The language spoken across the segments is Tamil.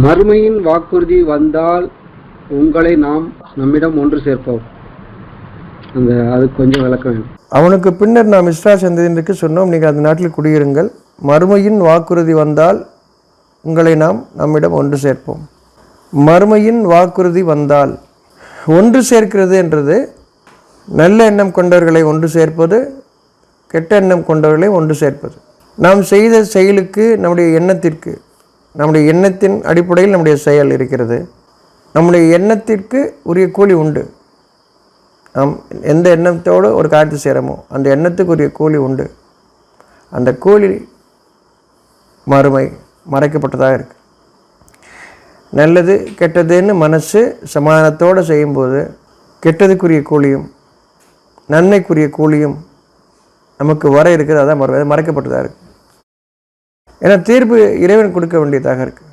மறுமையின் வாக்குறுதி வந்தால் உங்களை நாம் நம்மிடம் ஒன்று சேர்ப்போம். அந்த அது கொஞ்சம் விளக்க வேண்டும் அவனுக்கு பின்னர் நாம் இஸ்ரா சந்ததியினருக்கு சொன்னோம். நீங்கள் அந்த நாட்டில் குடியிருங்கள். மறுமையின் வாக்குறுதி வந்தால் உங்களை நாம் நம்மிடம் ஒன்று சேர்ப்போம். மறுமையின் வாக்குறுதி வந்தால் ஒன்று சேர்க்கிறது என்றது நல்ல எண்ணம் கொண்டவர்களை ஒன்று சேர்ப்பது கெட்ட எண்ணம் கொண்டவர்களை ஒன்று சேர்ப்பது. நாம் செய்த செயலுக்கு நம்முடைய எண்ணத்திற்கு நம்முடைய எண்ணத்தின் அடிப்படையில் நம்முடைய செயல் இருக்கிறது. நம்முடைய எண்ணத்திற்கு உரிய கூலி உண்டு. நாம் எந்த எண்ணத்தோடு ஒரு காரியத்தை செய்கிறோமோ அந்த எண்ணத்துக்கு உரிய கூலி உண்டு. அந்த கூலி மறுமை மறைக்கப்பட்டதாக இருக்கு. நல்லது கெட்டதுன்னு மனசு சமாதானத்தோடு செய்யும்போது கெட்டதுக்குரிய கூலியும் நன்மைக்குரிய கூலியும் நமக்கு வர இருக்கிறது. அதான் மறு மறைக்கப்பட்டதாக இருக்குது ஏன்னா தீர்ப்பு இறைவன் கொடுக்க வேண்டியதாக இருக்குது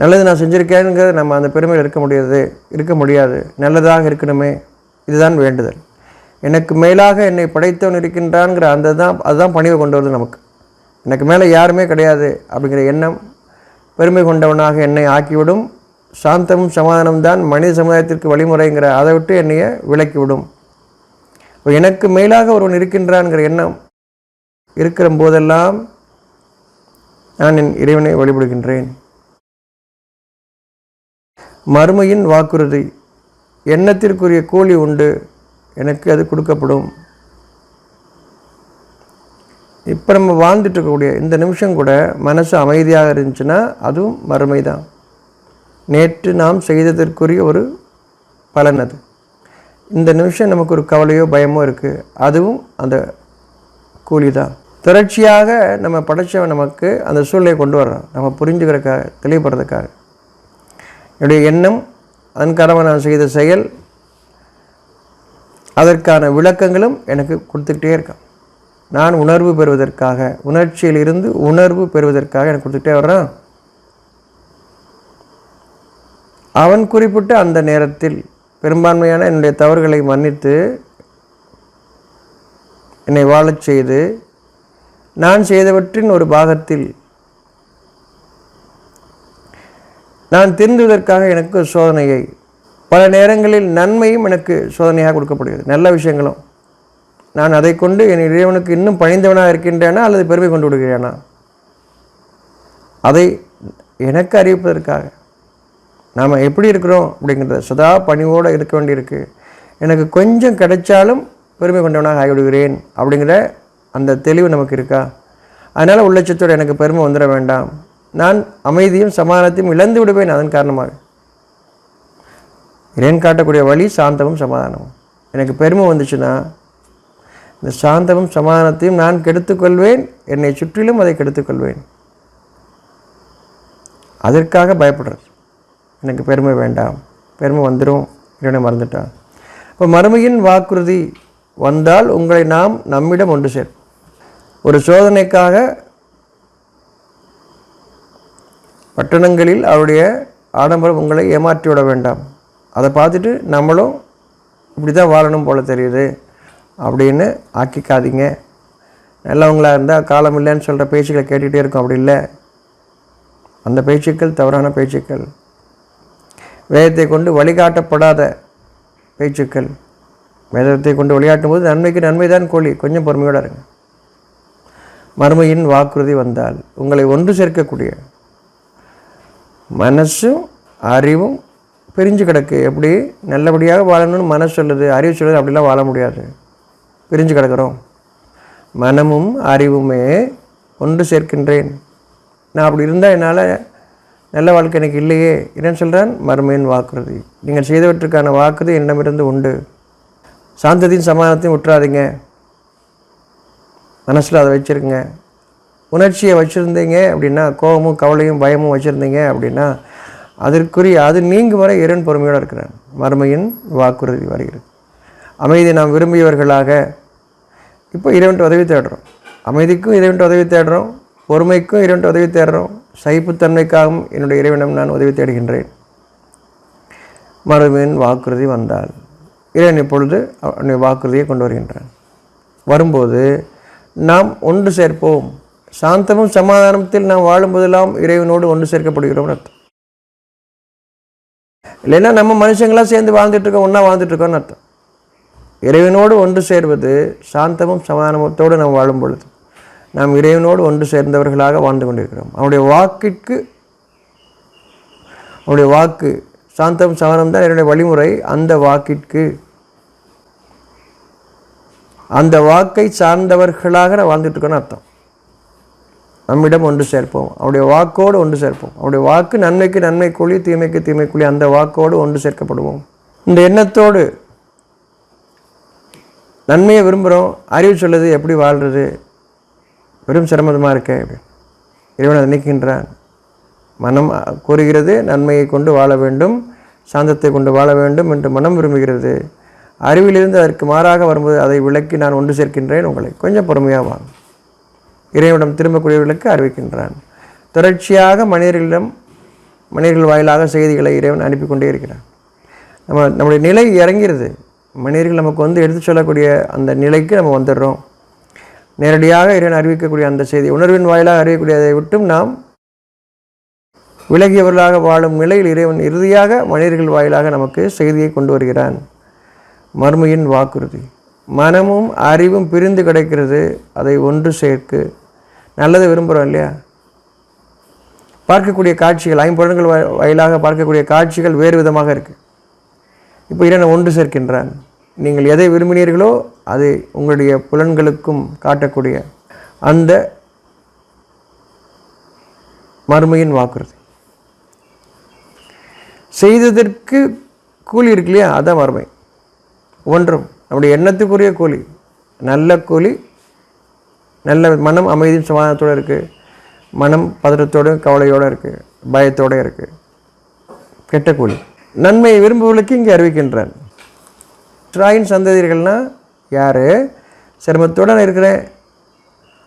நல்லது நான் செஞ்சுருக்கேனுங்கிறது நம்ம அந்த பெருமையில் இருக்க முடியாது இருக்க முடியாது. நல்லதாக இருக்கணுமே இதுதான் வேண்டுதல். எனக்கு மேலாக என்னை படைத்தவன் இருக்கின்றான்ங்கிற அந்த தான் அதுதான் பணிவை கொண்டு வருது நமக்கு. எனக்கு மேலே யாருமே கிடையாது அப்படிங்கிற எண்ணம் பெருமை கொண்டவனாக என்னை ஆக்கிவிடும். சாந்தமும் சமாதானம் தான் மனித சமுதாயத்திற்கு வழிமுறைங்கிற அதை விட்டு என்னைய விலக்கிவிடும் இப்போ எனக்கு மேலாக ஒருவன் இருக்கின்றான்ங்கிற எண்ணம் இருக்கிற போதெல்லாம் நான் என் இறைவனை வழிபடுகின்றேன். மறுமையின் வாக்குறுதி எண்ணத்திற்குரிய கூலி உண்டு எனக்கு அது கொடுக்கப்படும். இப்போ நம்ம வாழ்ந்துட்டு இருக்கக்கூடிய இந்த நிமிஷம் கூட மனசு அமைதியாக இருந்துச்சுன்னா அதுவும் மறுமை தான் நேற்று நாம் செய்ததற்குரிய ஒரு பலன் அது. இந்த நிமிஷம் நமக்கு ஒரு கவலையோ பயமோ இருக்குது அதுவும் அந்த கூலி தான் தொடர்ச்சியாக நம்ம படைச்சவன் நமக்கு அந்த சூழ்நிலையை கொண்டு வர்றான். நம்ம புரிஞ்சுக்கிறக்காக தெளிவுபடுறதுக்காக என்னுடைய எண்ணம் அதன் காரணமாக நான் செய்த செயல் அதற்கான விளக்கங்களும் எனக்கு கொடுத்துக்கிட்டே இருக்கான். நான் உணர்வு பெறுவதற்காக உணர்ச்சியிலிருந்து உணர்வு பெறுவதற்காக எனக்கு கொடுத்துக்கிட்டே வர்றான். அவன் குறிப்பிட்ட அந்த நேரத்தில் பெரும்பான்மையான என்னுடைய தவறுகளை மன்னித்து என்னை வாழச் செய்து நான் செய்தவற்றின் ஒரு பாகத்தில். நான் திருந்துவதற்காக எனக்கு சோதனையை. பல நேரங்களில் நன்மையும் எனக்கு சோதனையாக கொடுக்கப்படுகிறது. நல்ல விஷயங்களும். நான் அதை கொண்டு என் இறைவனுக்கு இன்னும் பணிந்தவனாக இருக்கின்றேனா அல்லது பெருமை கொண்டு விடுகிறேனா? அதை எனக்கு அறிவிப்பதற்காக. நாம் எப்படி இருக்கிறோம் அப்படிங்கிறத சதா பணிவோடு இருக்க வேண்டியிருக்கு. எனக்கு கொஞ்சம் கிடைச்சாலும் பெருமை கொண்டவனாக ஆகிவிடுகிறேன் அப்படிங்கிற அந்த தெளிவு நமக்கு இருக்கா? அதனால் உள்ளட்சத்தோடு எனக்கு பெருமை வந்துட வேண்டாம். நான் அமைதியும் சமாதானத்தையும் இழந்து விடுவேன் அதன் காரணமாக. இறைன் காட்டக்கூடிய வழி சாந்தமும் சமாதானமும். எனக்கு பெருமை வந்துச்சுன்னா இந்த சாந்தமும் சமாதானத்தையும் நான் கெடுத்துக்கொள்வேன். என்னை சுற்றிலும் அதை கெடுத்துக்கொள்வேன். அதற்காக பயப்படுறது. எனக்கு பெருமை வேண்டாம். பெருமை வந்துடும் இறைவனை மறந்துட்டான் இப்போ மறுமையின் வாக்குறுதி வந்தால் உங்களை நாம் நம்மிடம் ஒன்று சேர் ஒரு சோதனைக்காக பட்டணங்களில் அவருடைய ஆடம்பரம் உங்களை ஏமாற்றி விட வேண்டாம். அதை பார்த்துட்டு நம்மளும் இப்படி தான் வாழணும் போல் தெரியுது அப்படின்னு ஆக்கிக்காதீங்க. நல்லவங்களாக இருந்தால் காலம் இல்லைன்னு சொல்கிற பேச்சுக்களை கேட்டுகிட்டே இருக்கும். அப்படி இல்லை. அந்த பேச்சுக்கள் தவறான பேச்சுக்கள். வேதத்தை கொண்டு வழிகாட்டப்படாத பேச்சுக்கள். வேதத்தை கொண்டு விளையாட்டும் போது நன்மைக்கு நன்மை தான் கோழி கொஞ்சம் பொறுமையோடு இருங்க. மறுமையின் வாக்குறுதி வந்தால் உங்களை ஒன்று சேர்க்கக்கூடிய மனசும் அறிவும் பிரிஞ்சு கிடக்கு. எப்படி? நல்லபடியாக வாழணும்னு மனசு சொல்லுது அறிவு சொல்லுது அப்படிலாம் வாழ முடியாது. பிரிஞ்சு கிடக்கிறோம். மனமும் அறிவுமே ஒன்று சேர்க்கின்றேன். நான் அப்படி இருந்தால் என்னால் நல்ல வாழ்க்கை எனக்கு இல்லையே. என்னன்னு சொல்கிறான் மறுமையின் வாக்குறுதி. நீங்கள் செய்தவற்றுக்கான வாக்குறுதி என்னிடமிருந்து உண்டு. சாந்தத்தையும் சமாதானத்தையும் விட்டுறாதீங்க மனசில் அதை வச்சுருங்க. உணர்ச்சியை வச்சுருந்தீங்க அப்படின்னா கோபமும் கவலையும் பயமும் வச்சுருந்தீங்க அப்படின்னா அதற்குரிய அது நீங்கும் வரை இரண் பொறுமையோடு இருக்கிறான். மறுமையின் வாக்குறுதி வருகிறது. அமைதி நாம் விரும்பியவர்களாக இப்போ இறைவன்ட்டு உதவி தேடுறோம். அமைதிக்கும் இறைவன்ட்டு உதவி தேடுறோம். பொறுமைக்கும் இறைவன்ட்டு உதவி தேடுறோம். சகிப்புத்தன்மைக்காகவும் என்னுடைய இறைவனிடம் நான் உதவி தேடுகின்றேன். மறுமையின் வாக்குறுதி வந்தால் இறைவன் இப்பொழுது அவனுடைய வாக்குறுதியை கொண்டு வருகின்றான். வரும்போது நாம் ஒன்று சேர்ப்போம். சாந்தமும் சமாதானத்தில் நாம் வாழும்போதெல்லாம் இறைவனோடு ஒன்று சேர்க்கப்படுகிறோம்னு அர்த்தம். இல்லைன்னா நம்ம மனுஷங்களாக சேர்ந்து வாழ்ந்துட்டுருக்கோம் ஒன்றா வாழ்ந்துட்டு இருக்கோம்னு அர்த்தம். இறைவனோடு ஒன்று சேர்வது சாந்தமும் சமாதானத்தோடு நாம் வாழும் பொழுது நாம் இறைவனோடு ஒன்று சேர்ந்தவர்களாக வாழ்ந்து கொண்டிருக்கிறோம். அவனுடைய வாக்கிற்கு அவனுடைய வாக்கு சாந்தம் சமாதானம் தான் என்னுடைய வழிமுறை. அந்த வாக்கிற்கு அந்த வாக்கை சார்ந்தவர்களாக நான் வாழ்ந்துட்டு இருக்கோன்னு அர்த்தம். நம்மிடம் ஒன்று சேர்ப்போம். அவருடைய வாக்கோடு ஒன்று சேர்ப்போம். அவருடைய வாக்கு நன்மைக்கு நன்மை கூலி தீமைக்கு தீமை கூலி அந்த வாக்கோடு ஒன்று சேர்க்கப்படுவோம். இந்த எண்ணத்தோடு நன்மையை விரும்புகிறோம் அறிவு சொல்லுது எப்படி வாழ்கிறது வெறும் சிரமதமாக இருக்க. இறைவன் நினைக்கின்றான். மனம் கூறுகிறது நன்மையை கொண்டு வாழ வேண்டும் சாந்தத்தை கொண்டு வாழ வேண்டும் என்று மனம் விரும்புகிறது. அறிவிலிருந்து அதற்கு மாறாக வரும்போது அதை விளக்கி நான் ஒன்று சேர்க்கின்றேன். உங்களை கொஞ்சம் பொறுமையாக வாங்க இறைவனிடம் திரும்பக்கூடியவர்களுக்கு அறிவிக்கின்றான். தொடர்ச்சியாக மனிதர்களிடம் மனிதர்கள் வாயிலாக செய்திகளை இறைவன் அனுப்பி கொண்டே இருக்கிறான். நம்ம நம்முடைய நிலை இறங்கிறது. மனிதர்கள் நமக்கு வந்து எடுத்து சொல்லக்கூடிய அந்த நிலைக்கு நம்ம வந்துடுறோம். நேரடியாக இறைவன் அறிவிக்கக்கூடிய அந்த செய்தி உணர்வின் வாயிலாக அறிவிக்கக்கூடியதை விட்டும் நாம் விலகியவர்களாக வாழும் நிலையில் இறைவன் இறுதியாக மனிதர்கள் வாயிலாக நமக்கு செய்தியை கொண்டு வருகிறான். மறுமையின் வாக்குறுதி. மனமும் அறிவும் பிரிந்து கிடைக்கிறது அதை ஒன்று சேர்க்கு. நல்லதை விரும்புகிறோம் இல்லையா? பார்க்கக்கூடிய காட்சிகள் ஐம்படங்கள் வாயிலாக பார்க்கக்கூடிய காட்சிகள் வேறு விதமாக இருக்குது இப்போ இறைவன் ஒன்று சேர்க்கின்றான். நீங்கள் எதை விரும்பினீர்களோ அதை உங்களுடைய புலன்களுக்கும் காட்டக்கூடிய அந்த மறுமையின் வாக்குறுதி. செய்ததற்கு கூலி இருக்கு இல்லையா? அதான் மறுமை ஒன்றும். நம்முடைய எண்ணத்துக்குரிய கூலி. நல்ல கூலி நல்ல மனம் அமைதியும் சமாதானத்தோடு இருக்குது மனம் பதற்றத்தோடும் கவலையோடு இருக்குது பயத்தோடு இருக்குது கெட்ட கூலி. நன்மையை விரும்புவர்களுக்கு இங்கே அறிவிக்கின்றான் ட்ராயின் சந்ததிகள்னால் யார்? சிரமத்தோடு நான் இருக்கிறேன்.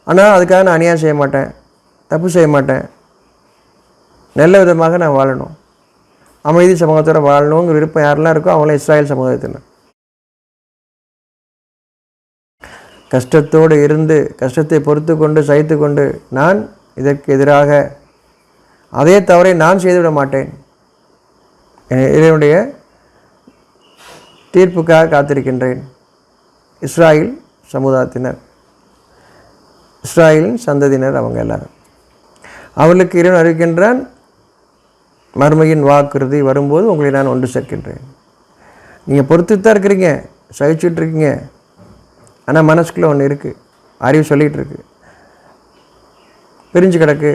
ஆனால் அதுக்காக நான் அநியாயம் செய்ய மாட்டேன். தப்பு செய்ய மாட்டேன். நல்ல விதமாக நான் வாழணும். அமைதி சமூகத்தோட வாழணுங்கிற விருப்பம் யாரெல்லாம் இருக்கோ அவங்களாம் இஸ்ராயல் சமூகத்தினர். கஷ்டத்தோடு இருந்து கஷ்டத்தை பொறுத்து கொண்டு சகித்து கொண்டு நான் இதற்கு எதிராக அதே தவறை நான் செய்துவிட மாட்டேன். இதனுடைய தீர்ப்புக்காக காத்திருக்கின்றேன். இஸ்ராயில் சமுதாயத்தினர் இஸ்ராயலின் சந்ததியினர் அவங்க எல்லாரும். அவர்களுக்கு இறைவன் அறிவிக்கின்றான் மறுமையின் வாக்குறுதி வரும்போது உங்களை நான் ஒன்று சேர்க்கின்றேன். நீங்கள் பொறுத்து தான் இருக்கிறீங்க சகிச்சுட்ருக்கீங்க ஆனால் மனசுக்குள்ளே ஒன்று இருக்குது அறிவு சொல்லிகிட்டு இருக்கு. பிரிஞ்சு கிடக்கு.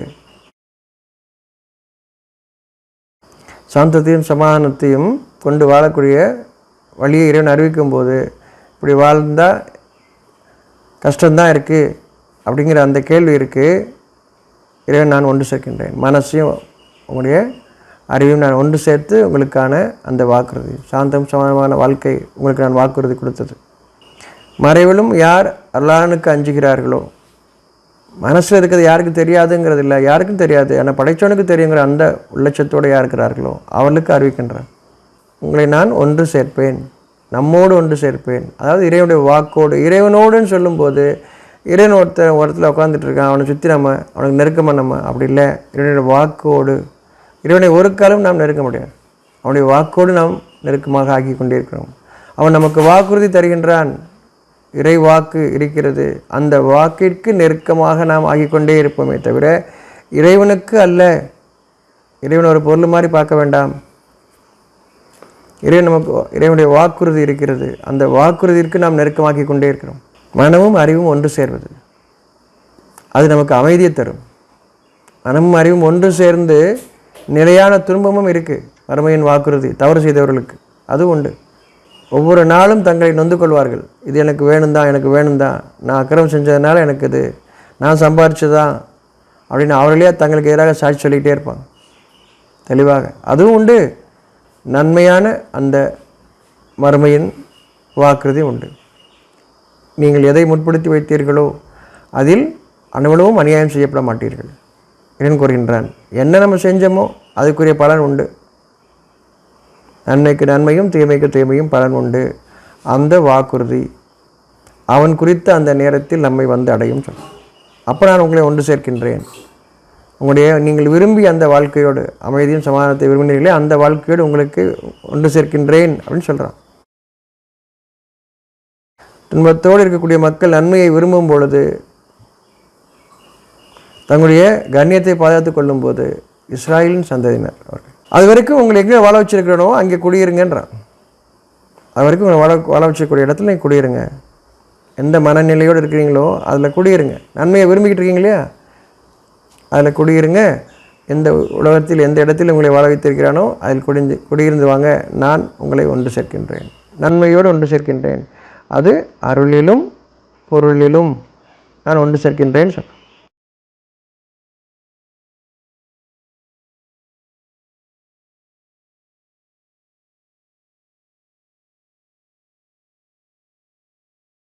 சாந்தத்தையும் சமாதானத்தையும் கொண்டு வாழக்கூடிய வழியை இறைவன் அறிவிக்கும் போது இப்படி வாழ்ந்தால் கஷ்டம்தான் இருக்குது அப்படிங்கிற அந்த கேள்வி இருக்குது இறைவன் நான் ஒன்று சேர்க்கின்றேன். மனசையும் உங்களுடைய அறிவையும் நான் ஒன்று சேர்த்து உங்களுக்கான அந்த வாக்குறுதி. சாந்தம் சமமான வாழ்க்கை உங்களுக்கு நான் வாக்குறுதி கொடுத்தது. மறைவிலும் யார் அல்லானுக்கு அஞ்சுகிறார்களோ? மனசில் இருக்கிறது யாருக்கு தெரியாதுங்கிறது இல்லை யாருக்கும் தெரியாது. ஆனால் படைச்சவனுக்கு தெரியுங்கிற அந்த உள்ளட்சத்தோடு யார் இருக்கிறார்களோ அவர்களுக்கு அறிவிக்கின்றான். உங்களை நான் ஒன்று சேர்ப்பேன். நம்மோடு ஒன்று சேர்ப்பேன். அதாவது இறைவனுடைய வாக்கோடு இறைவனோடுன்னு சொல்லும்போது இறைவன் ஒருத்தன் ஒருத்தர் உட்காந்துட்டு இருக்கான். அவனை சுற்றி நம்ம அவனுக்கு நெருக்கமாக நம்ம. அப்படி இல்லை. இறைவனுடைய வாக்கோடு இறைவனை ஒரு காலம் நாம் நெருக்க முடியாது. அவனுடைய வாக்கோடு நாம் நெருக்கமாக ஆக்கி கொண்டிருக்கிறோம் அவன் நமக்கு வாக்குறுதி தருகின்றான். இறைவாக்கு இருக்கிறது. அந்த வாக்கிற்கு நெருக்கமாக நாம் ஆகிக்கொண்டே இருப்போமே தவிர இறைவனுக்கு அல்ல. இறைவன் ஒரு பொருள் மாதிரி பார்க்க வேண்டாம். இறைவன் நமக்கு இறைவனுடைய வாக்குறுதி இருக்கிறது. அந்த வாக்குறுதிக்கு நாம் நெருக்கமாக்கி கொண்டே இருக்கிறோம். மனமும் அறிவும் ஒன்று சேர்வது. அது நமக்கு அமைதியை தரும். மனமும் அறிவும் ஒன்று சேர்ந்து நிலையான துன்பமும் இருக்குது வறுமையின் வாக்குறுதி தவறு செய்தவர்களுக்கு. அது உண்டு. ஒவ்வொரு நாளும் தங்களை நொந்து கொள்வார்கள் இது எனக்கு வேணும் தான் எனக்கு வேணும் தான் நான் அக்கிரமம் செஞ்சதுனால எனக்கு இது நான் சம்பாரிச்சதான் அப்படின்னு அவர்களே தங்களுக்கு எதிராக சாட்சி சொல்லிக்கிட்டே இருப்பாங்க. தெளிவாக. அதுவும் உண்டு. நன்மையான அந்த மறுமையின் வாக்குறுதி உண்டு. நீங்கள் எதை முற்படுத்தி வைத்தீர்களோ அதில் அனுபவமும் அநியாயம் செய்யப்பட மாட்டீர்கள். என்று கூறுகின்றான் என்ன நம்ம செஞ்சோமோ அதுக்குரிய பலன் உண்டு. நன்மைக்கு நன்மையும் தீமைக்கு தீமையும் பலன் உண்டு. அந்த வாக்குறுதி அவன் குறித்த அந்த நேரத்தில் நம்மை வந்து அடையும் சொல். அப்போ நான் உங்களை ஒன்று சேர்க்கின்றேன். உங்களுடைய நீங்கள் விரும்பி அந்த வாழ்க்கையோடு அமைதியும் சமாதானத்தை விரும்பினீர்களே அந்த வாழ்க்கையோடு உங்களுக்கு ஒன்று சேர்க்கின்றேன் அப்படின்னு சொல்கிறான் துன்பத்தோடு இருக்கக்கூடிய மக்கள் நன்மையை விரும்பும் பொழுது தங்களுடைய கண்ணியத்தை பாதுகாத்துக் கொள்ளும்போது இஸ்ராயலின் சந்ததியினர் அவர்கள் அது வரைக்கும் உங்களை எங்கே வாழ வச்சிருக்கிறனோ அங்கே குடியிருங்கன்றான். அது வரைக்கும் உங்களை வாழ வாழ வச்சக்கூடிய இடத்துல நீங்கள் குடியிருங்க. எந்த மனநிலையோடு இருக்கிறீங்களோ அதில் குடியிருங்க. நன்மையை விரும்பிக்கிட்டு இருக்கீங்க இல்லையா? அதில் குடியிருங்க. எந்த உலகத்தில் எந்த இடத்தில் உங்களை வாழ வைத்திருக்கிறானோ அதில் குடிந்து குடியிருந்து வாங்க. நான் உங்களை ஒன்று சேர்க்கின்றேன். நன்மையோடு ஒன்று சேர்க்கின்றேன். அது அருளிலும் பொருளிலும் நான் ஒன்று சேர்க்கின்றேன் சொல்